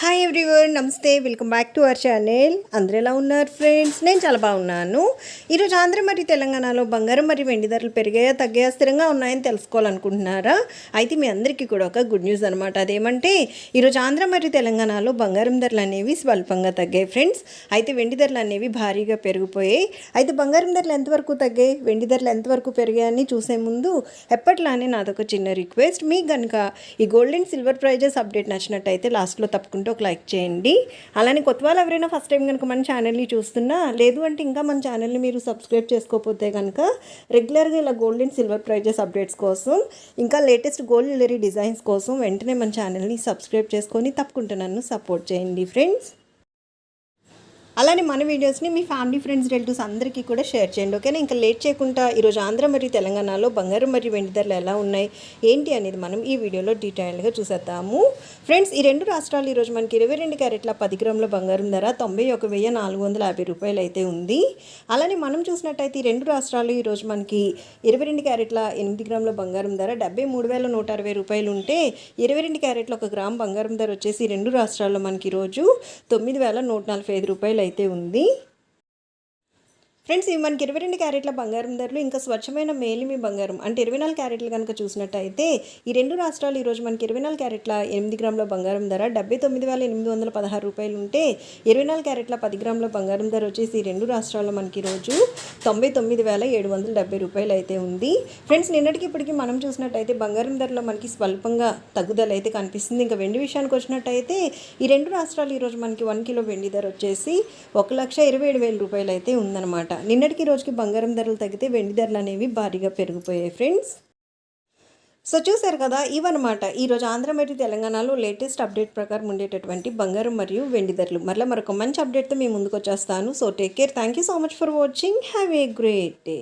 Hi everyone నమస్తే. Welcome back to our channel అందరు ఎలా ఉన్నారు ఫ్రెండ్స్ నేను చాలా బాగున్నాను. ఈరోజు ఆంధ్ర మరియు తెలంగాణలో బంగారం మరియు వెండి ధరలు పెరిగాయా తగ్గాయా స్థిరంగా ఉన్నాయని తెలుసుకోవాలనుకుంటున్నారా? అయితే మీ అందరికీ కూడా ఒక గుడ్ న్యూస్ అనమాట అదేమంటే ఈరోజు ఆంధ్ర మరియు తెలంగాణలో బంగారం ధరలు అనేవి స్వల్పంగా తగ్గాయి ఫ్రెండ్స్ అయితే వెండి ధరలు అనేవి భారీగా పెరిగిపోయాయి. అయితే బంగారం ధరలు ఎంతవరకు తగ్గాయి వెండి ధరలు ఎంతవరకు పెరిగాయని చూసే ముందు ఎప్పట్లానే నాదొక చిన్న రిక్వెస్ట్ మీకు కనుక ఈ gold and silver prizes update నచ్చినట్టయితే లాస్ట్లో తప్పకుండా ఒక లైక్ చేయండి. అలానే కొత్త వాళ్ళు ఎవరైనా ఫస్ట్ టైం కనుక మన ఛానల్ని చూస్తున్నా లేదు అంటే ఇంకా మన ఛానల్ని మీరు సబ్స్క్రైబ్ చేసుకోకపోతే కనుక రెగ్యులర్గా ఇలా gold and silver prizes updates కోసం ఇంకా లేటెస్ట్ గోల్డ్ జ్యువెలరీ డిజైన్స్ కోసం వెంటనే మన ఛానల్ని సబ్స్క్రైబ్ చేసుకొని తప్పకుండా నన్ను సపోర్ట్ చేయండి ఫ్రెండ్స్ అలానే మన వీడియోస్ని మీ ఫ్యామిలీ ఫ్రెండ్స్ రిలేటివ్స్ అందరికీ కూడా షేర్ చేయండి ఓకేనా? ఇంకా లేట్ చేయకుండా ఈరోజు ఆంధ్ర మరియు తెలంగాణలో బంగారం మరియు వెండి ధరలు ఎలా ఉన్నాయి ఏంటి అనేది మనం ఈ వీడియోలో డీటెయిల్గా చూసేద్దాము. ఫ్రెండ్స్ ఈ రెండు రాష్ట్రాలు ఈరోజు మనకి ఇరవై రెండు క్యారెట్ల పది గ్రాముల బంగారం ధర తొంభై ఒక వెయ్యి నాలుగు వందల యాభై రూపాయలు అయితే ఉంది. అలానే మనం చూసినట్టయితే ఈ రెండు రాష్ట్రాలు ఈరోజు మనకి ఇరవై రెండు క్యారెట్ల ఎనిమిది గ్రాముల బంగారం ధర డెబ్బై మూడు వేల నూట అరవై రూపాయలు ఉంటే ఇరవై రెండు క్యారెట్ల ఒక గ్రామ్ బంగారం ధర వచ్చేసి రెండు రాష్ట్రాల్లో మనకి ఈరోజు తొమ్మిది వేల నూట నలభై ఐదు రూపాయలు అయితే ఉంది. ఫ్రెండ్స్ ఇవి మనకి ఇరవై రెండు క్యారెట్ల బంగారం ధరలు ఇంకా స్వచ్ఛమైన మేలిమి బంగారం. అంటే ఇరవై నాలుగు క్యారెట్లు కనుక చూసినట్టయితే ఈ రెండు రాష్ట్రాలు ఈరోజు మనకి ఇరవై నాలుగు క్యారెట్ల ఎనిమిది గ్రాముల బంగారం ధర డెబ్బై తొమ్మిది వేల ఎనిమిది వందల పదహారు రూపాయలు ఉంటే ఇరవై నాలుగు క్యారెట్ల పది గ్రాముల బంగారం ధర వచ్చేసి ఈ రెండు రాష్ట్రాల్లో మనకి ఈరోజు తొంభై తొమ్మిది వేల ఏడు వందల డెబ్బై రూపాయలు అయితే ఉంది. ఫ్రెండ్స్ నిన్నటికి ఇప్పటికీ మనం చూసినట్టయితే బంగారం ధరలో మనకి స్వల్పంగా తగ్గుదల అయితే కనిపిస్తుంది. ఇంకా వెండి విషయానికి వచ్చినట్టయితే ఈ రెండు రాష్ట్రాలు ఈరోజు మనకి వన్ కిలో వెండి ధర వచ్చేసి ఒక లక్ష ఇరవై ఏడు వేల రూపాయలు అయితే ఉందన్నమాట. నిన్నటికి రోజుకి బంగారం ధరలు తగ్గితే వెండి ధరలు అనేవి భారీగా పెరిగిపోయాయి ఫ్రెండ్స్. సో చూశారు కదా ఇవన్నమాట. ఈరోజు ఆంధ్ర మరియు తెలంగాణలో లేటెస్ట్ అప్డేట్ ప్రకారం ఉండేటటువంటి బంగారం మరియు వెండి ధరలు. మరలా మరొక మంచి అప్డేట్తో మీ ముందుకు వచ్చేస్తాను so take care thank you so much for watching have a great day